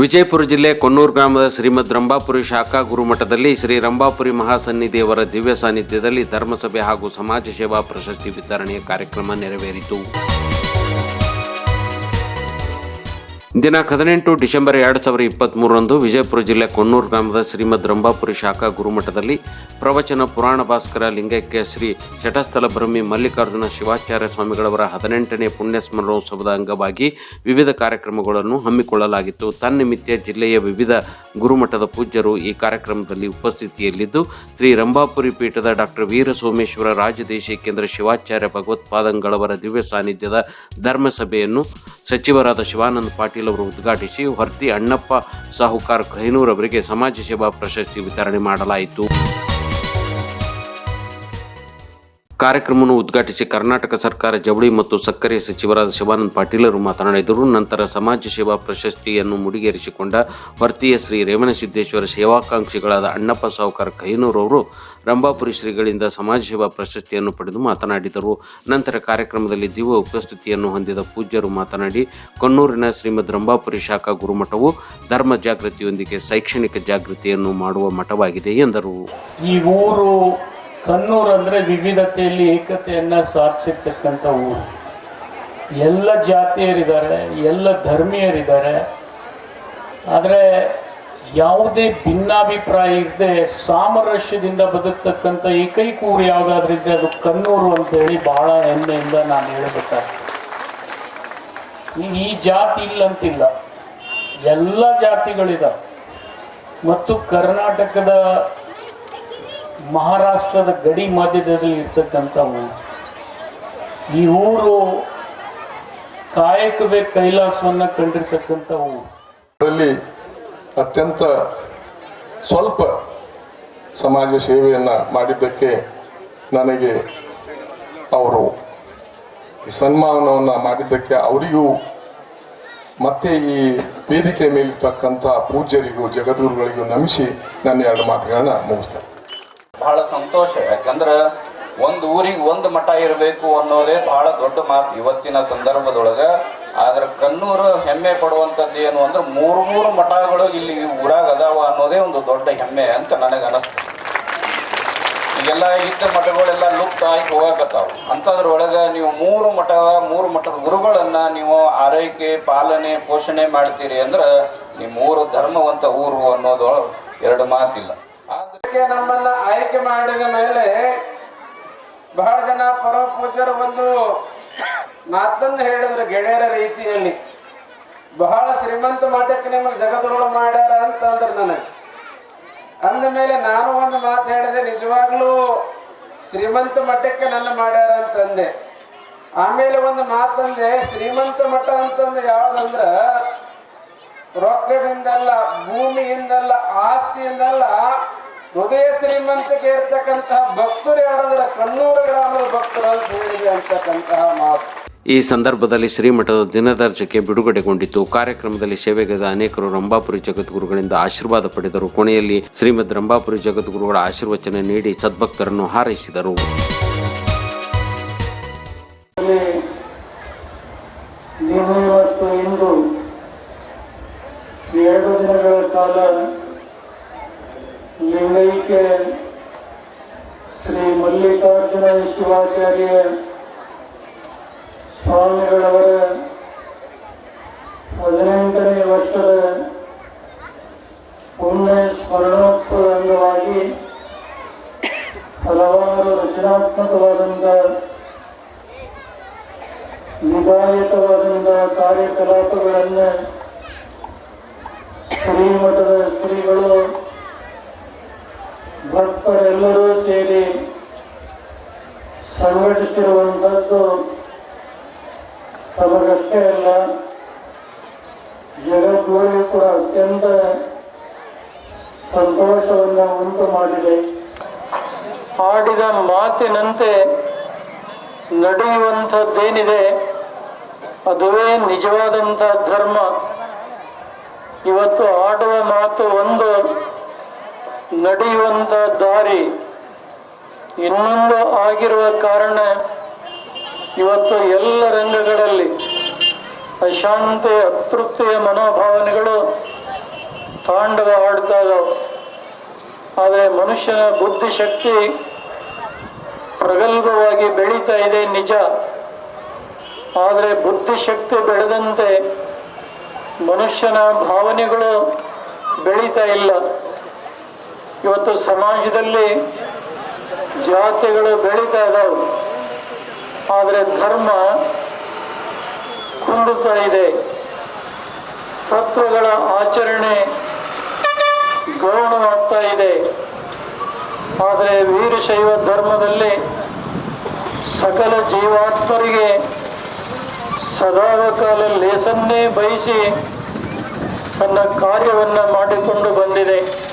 ವಿಜಯಪುರ ಜಿಲ್ಲೆ ಕೊನ್ನೂರು ಗ್ರಾಮದ ಶ್ರೀಮದ್ ರಂಭಾಪುರಿ ಶಾಖಾ ಗುರುಮಠದಲ್ಲಿ ಶ್ರೀ ರಂಭಾಪುರಿ ಮಹಾಸನ್ನಿಧಿಯವರ ದಿವ್ಯ ಸಾನ್ನಿಧ್ಯದಲ್ಲಿ ಧರ್ಮಸಭೆ ಹಾಗೂ ಸಮಾಜ ಸೇವಾ ಪ್ರಶಸ್ತಿ ವಿತರಣೆಯ ಕಾರ್ಯಕ್ರಮ ನೆರವೇರಿತು. ದಿನಾಂಕ ಹದಿನೆಂಟು ಡಿಸೆಂಬರ್ ಎರಡು ಸಾವಿರದ ಇಪ್ಪತ್ತ್ಮೂರರಂದು ವಿಜಯಪುರ ಜಿಲ್ಲೆ ಕೊಣ್ಣೂರು ಗ್ರಾಮದ ಶ್ರೀಮದ್ ರಂಭಾಪುರಿ ಶಾಖಾ ಗುರುಮಠದಲ್ಲಿ ಪ್ರವಚನ ಪುರಾಣ ಭಾಸ್ಕರ ಲಿಂಗೈಕ್ಯ ಶ್ರೀ ಶಟಸ್ಥಲ ಬ್ರಹ್ಮಿ ಮಲ್ಲಿಕಾರ್ಜುನ ಶಿವಾಚಾರ್ಯ ಸ್ವಾಮಿಗಳವರ ಹದಿನೆಂಟನೇ ಪುಣ್ಯ ಸ್ಮರಣೋತ್ಸವದ ಅಂಗವಾಗಿ ವಿವಿಧ ಕಾರ್ಯಕ್ರಮಗಳನ್ನು ಹಮ್ಮಿಕೊಳ್ಳಲಾಗಿತ್ತು. ತನ್ನಿಮಿತ್ತ ಜಿಲ್ಲೆಯ ವಿವಿಧ ಗುರುಮಠದ ಪೂಜ್ಯರು ಈ ಕಾರ್ಯಕ್ರಮದಲ್ಲಿ ಉಪಸ್ಥಿತಿಯಲ್ಲಿದ್ದು, ಶ್ರೀ ರಂಭಾಪುರಿ ಪೀಠದ ಡಾಕ್ಟರ್ ವೀರ ಸೋಮೇಶ್ವರ ರಾಜದೇಶಿಕೇಂದ್ರ ಶಿವಾಚಾರ್ಯ ಭಗವತ್ಪಾದಂಗಳವರ ದಿವ್ಯ ಸಾನ್ನಿಧ್ಯದ ಧರ್ಮಸಭೆಯನ್ನು ಸಚಿವರಾದ ಶಿವಾನಂದ ಪಾಟೀಲ್ ಅವರು ಉದ್ಘಾಟಿಸಿ ಹೊರ್ತಿ ಅಣ್ಣಪ್ಪ ಸಾಹುಕಾರ್ ಖೈನೂರ್ ಅವರಿಗೆ ಸಮಾಜ ಸೇವಾ ಪ್ರಶಸ್ತಿ ವಿತರಣೆ ಮಾಡಲಾಯಿತು. ಕಾರ್ಯಕ್ರಮವನ್ನು ಉದ್ಘಾಟಿಸಿ ಕರ್ನಾಟಕ ಸರ್ಕಾರ ಜವಳಿ ಮತ್ತು ಸಕ್ಕರೆ ಸಚಿವರಾದ ಶಿವಾನಂದ ಪಾಟೀಲರು ಮಾತನಾಡಿದರು. ನಂತರ ಸಮಾಜ ಸೇವಾ ಪ್ರಶಸ್ತಿಯನ್ನು ಮುಡಿಗೇರಿಸಿಕೊಂಡ ವರ್ತೀಯ ಶ್ರೀ ರೇವಣಸಿದ್ದೇಶ್ವರ ಸೇವಾಕಾಂಕ್ಷಿಗಳಾದ ಅಣ್ಣಪ್ಪ ಸಾವುಕಾರ ಕೈನೂರು ಅವರು ರಂಭಾಪುರಿ ಶ್ರೀಗಳಿಂದ ಸಮಾಜ ಸೇವಾ ಪ್ರಶಸ್ತಿಯನ್ನು ಪಡೆದು ಮಾತನಾಡಿದರು. ನಂತರ ಕಾರ್ಯಕ್ರಮದಲ್ಲಿ ದಿವ್ಯ ಉಪಸ್ಥಿತಿಯನ್ನು ಹೊಂದಿದ ಪೂಜ್ಯರು ಮಾತನಾಡಿ ಕೊನ್ನೂರಿನ ಶ್ರೀಮದ್ ರಂಭಾಪುರಿ ಶಾಖಾ ಗುರುಮಠವು ಧರ್ಮ ಜಾಗೃತಿಯೊಂದಿಗೆ ಶೈಕ್ಷಣಿಕ ಜಾಗೃತಿಯನ್ನು ಮಾಡುವ ಮಠವಾಗಿದೆ ಎಂದರು. ಈ ಊರು ಕಣ್ಣೂರು ಅಂದ್ರೆ ವಿವಿಧತೆಯಲ್ಲಿ ಏಕತೆಯನ್ನು ಸಾಧಿಸಿರ್ತಕ್ಕಂಥ ಊರು. ಎಲ್ಲ ಜಾತಿಯರಿದ್ದಾರೆ, ಎಲ್ಲ ಧರ್ಮೀಯರಿದ್ದಾರೆ. ಆದರೆ ಯಾವುದೇ ಭಿನ್ನಾಭಿಪ್ರಾಯ ಇಲ್ಲದೆ ಸಾಮರಸ್ಯದಿಂದ ಬದುಕ್ತಕ್ಕಂಥ ಏಕೈಕ ಊರು ಯಾವುದಾದ್ರೂ ಇದ್ರೆ ಅದು ಕಣ್ಣೂರು ಅಂತ ಹೇಳಿ ಬಹಳ ಹೆಮ್ಮೆಯಿಂದ ನಾನು ಹೇಳಬೇಕಾಗ್ತದೆ. ಈ ಜಾತಿ ಇಲ್ಲಂತಿಲ್ಲ. ಎಲ್ಲ ಜಾತಿಗಳಿದಾವೆ. ಮತ್ತು ಕರ್ನಾಟಕದ ಮಹಾರಾಷ್ಟ್ರದ ಗಡಿ ಮಾಧ್ಯಮದಲ್ಲಿ ಇರ್ತಕ್ಕಂಥ ಊರು. ಈ ಊರು ಕಾಯಕವೇ ಕೈಲಾಸವನ್ನ ಕಂಡಿರ್ತಕ್ಕಂಥ ಊರು. ಅತ್ಯಂತ ಸ್ವಲ್ಪ ಸಮಾಜ ಸೇವೆಯನ್ನ ಮಾಡಿದ್ದಕ್ಕೆ ನನಗೆ ಅವರು ಈ ಸನ್ಮಾನವನ್ನು ಮಾಡಿದ್ದಕ್ಕೆ ಅವರಿಗೂ ಮತ್ತೆ ಈ ವೇದಿಕೆ ಮೇಲಿರ್ತಕ್ಕಂಥ ಪೂಜ್ಯರಿಗೂ ಜಗದೂರುಗಳಿಗೂ ನಮಿಸಿ ನನ್ನ ಎರಡು ಮಾತುಗಳನ್ನ ಮುಗಿಸ್ತೇನೆ. ಬಹಳ ಸಂತೋಷ. ಯಾಕಂದ್ರ ಒಂದು ಊರಿಗೆ ಒಂದು ಮಠ ಇರಬೇಕು ಅನ್ನೋದೇ ಬಹಳ ದೊಡ್ಡ ಮಾತು ಇವತ್ತಿನ ಸಂದರ್ಭದೊಳಗ. ಆದ್ರೆ ಕಣ್ಣೂರು ಹೆಮ್ಮೆ ಪಡುವಂಥದ್ದು ಏನು ಅಂದ್ರೆ ಮೂರು ಮೂರು ಮಠಗಳು ಇಲ್ಲಿ ಊರಾಗ ಅದಾವ ಅನ್ನೋದೇ ಒಂದು ದೊಡ್ಡ ಹೆಮ್ಮೆ ಅಂತ ನನಗೆ ಅನಸ್ತು ಈಗೆಲ್ಲ ಇದ್ದ ಮಠಗಳೆಲ್ಲ ಲುಪ್ತ ಆಗಿ ಹೋಗಾಕತ್ತಾವ. ಅಂಥದ್ರೊಳಗ ನೀವು ಮೂರು ಮಠ, ಮೂರು ಮಠದ ಗುರುಗಳನ್ನ ನೀವು ಆರೈಕೆ, ಪಾಲನೆ, ಪೋಷಣೆ ಮಾಡ್ತೀರಿ ಅಂದ್ರೆ ನಿಮ್ಮ ಮೂರು ಧರ್ಮವಂತ ಊರು ಅನ್ನೋದು ಎರಡು ಮಾತಿಲ್ಲ. ನಮ್ಮನ್ನ ಆಯ್ಕೆ ಮಾಡಿದ ಮೇಲೆ ಬಹಳ ಜನ ಪರಮ ಒಂದು ಮಾತನ್ನು ಹೇಳಿದ್ರು ಗೆಳೆಯರ ರೀತಿಯಲ್ಲಿ. ಬಹಳ ಶ್ರೀಮಂತ ಮಠಕ್ಕೆ ನಿಮಗೆ ಜಗದ್ಗುರು ಮಾಡ್ಯಾರ ಅಂತ ಅಂದ್ರು ನನಗೆ. ಅಂದ ಮೇಲೆ ನಾನು ಒಂದು ಮಾತು ಹೇಳಿದೆ, ನಿಜವಾಗ್ಲೂ ಶ್ರೀಮಂತ ಮಠಕ್ಕೆ ನನ್ನ ಮಾಡ್ಯಾರ ಅಂತಂದೆ. ಆಮೇಲೆ ಒಂದು ಮಾತಂದೆ ಶ್ರೀಮಂತ ಮಠ ಅಂತಂದ್ರೆ ಯಾವ್ದಂದ್ರ ರೊಕ್ಕದಿಂದಲ್ಲ, ಭೂಮಿಯಿಂದಲ್ಲ, ಆಸ್ತಿಯಿಂದಲ್ಲ ಹೃದಯ ಶ್ರೀಮಂತಿಕೆ ಇರ್ತಕ್ಕಂತಹ ಭಕ್ತರು ಯಾರಂದ್ರೆ ಕಣ್ಣೂರು ಗ್ರಾಮದ ಭಕ್ತರು ಅಂತ ಹೇಳಿದೆ ಅಂತಕ್ಕಂತಹ ಮಾತು. ಈ ಸಂದರ್ಭದಲ್ಲಿ ಶ್ರೀಮಠದ ದಿನದರ್ಶಕ್ಕೆ ಬಿಡುಗಡೆಗೊಂಡಿತು ಕಾರ್ಯಕ್ರಮದಲ್ಲಿ ಸೇವೆಗೈದ ಅನೇಕರು ರಂಭಾಪುರಿ ಜಗದ್ಗುರುಗಳಿಂದ ಆಶೀರ್ವಾದ ಪಡೆದರು. ಕೊನೆಯಲ್ಲಿ ಶ್ರೀಮದ್ ರಂಭಾಪುರಿ ಜಗದ್ಗುರುಗಳ ಆಶೀರ್ವಚನ ನೀಡಿ ಸದ್ಭಕ್ತರನ್ನು ಹಾರೈಸಿದರು. ಎರಡು ದಿನಗಳ ಕಾಲ ಲಿಂಗೈಕ್ಯ ಶ್ರೀ ಮಲ್ಲಿಕಾರ್ಜುನ ಶಿವಾಚಾರ್ಯ ಸ್ವಾಮಿಗಳವರ ಹದಿನೆಂಟನೇ ವರ್ಷದ ಪುಣ್ಯ ಸ್ಮರಣೋತ್ಸವದ ಅಂಗವಾಗಿ ಹಲವಾರು ರಚನಾತ್ಮಕವಾದಂಥ ವಿಧಾಯಕವಾದಂಥ ಕಾರ್ಯಕಲಾಪಗಳನ್ನು ಶ್ರೀಮಠದ ಶ್ರೀಗಳು ಭಕ್ತರೆಲ್ಲರೂ ಸೇರಿ ಸಂಘಟಿಸಿರುವಂಥದ್ದು ತಮಗಷ್ಟೇ ಅಲ್ಲ ಜಗದ್ಗುರು ಕೂಡ ಅತ್ಯಂತ ಸಂತೋಷವನ್ನು ಉಂಟು ಮಾಡಿದೆ. ಆಡಿದ ಮಾತಿನಂತೆ ನಡೆಯುವಂಥದ್ದೇನಿದೆ, ಅದುವೇ ನಿಜವಾದಂಥ ಧರ್ಮ. ಇವತ್ತು ಆಡುವ ಮಾತು ಒಂದು ನಡೆಯುವಂಥ ದಾರಿ ಇನ್ನೊಂದು ಆಗಿರುವ ಕಾರಣ ಇವತ್ತು ಎಲ್ಲ ರಂಗಗಳಲ್ಲಿ ಅಶಾಂತಿ, ಅತೃಪ್ತಿಯ ಮನೋಭಾವನೆಗಳು ತಾಂಡವ ಆಡ್ತಾ ಇದಾವೆ ಆದರೆ ಮನುಷ್ಯನ ಬುದ್ಧಿಶಕ್ತಿ ಪ್ರಗಲ್ಭವಾಗಿ ಬೆಳೀತಾ ಇದೆ ನಿಜ. ಆದರೆ ಬುದ್ಧಿಶಕ್ತಿ ಬೆಳೆದಂತೆ ಮನುಷ್ಯನ ಭಾವನೆಗಳು ಬೆಳೀತಾ ಇಲ್ಲ. ಇವತ್ತು ಸಮಾಜದಲ್ಲಿ ಜಾತಿಗಳು ಬೆಳೀತಾ ಇದ್ದಾವೆ ಆದರೆ ಧರ್ಮ ಕುಂದುತ್ತಾ ಇದೆ. ತತ್ವಗಳ ಆಚರಣೆ ಗೌಣವಾಗ್ತಾ ಇದೆ. ಆದರೆ ವೀರಶೈವ ಧರ್ಮದಲ್ಲಿ ಸಕಲ ಜೀವಾತ್ಮರಿಗೆ ಸದಾಕಾಲ ಲೇಸನ್ನೇ ಬಯಸಿ ತನ್ನ ಕಾರ್ಯವನ್ನು ಮಾಡಿಕೊಂಡು ಬಂದಿದೆ.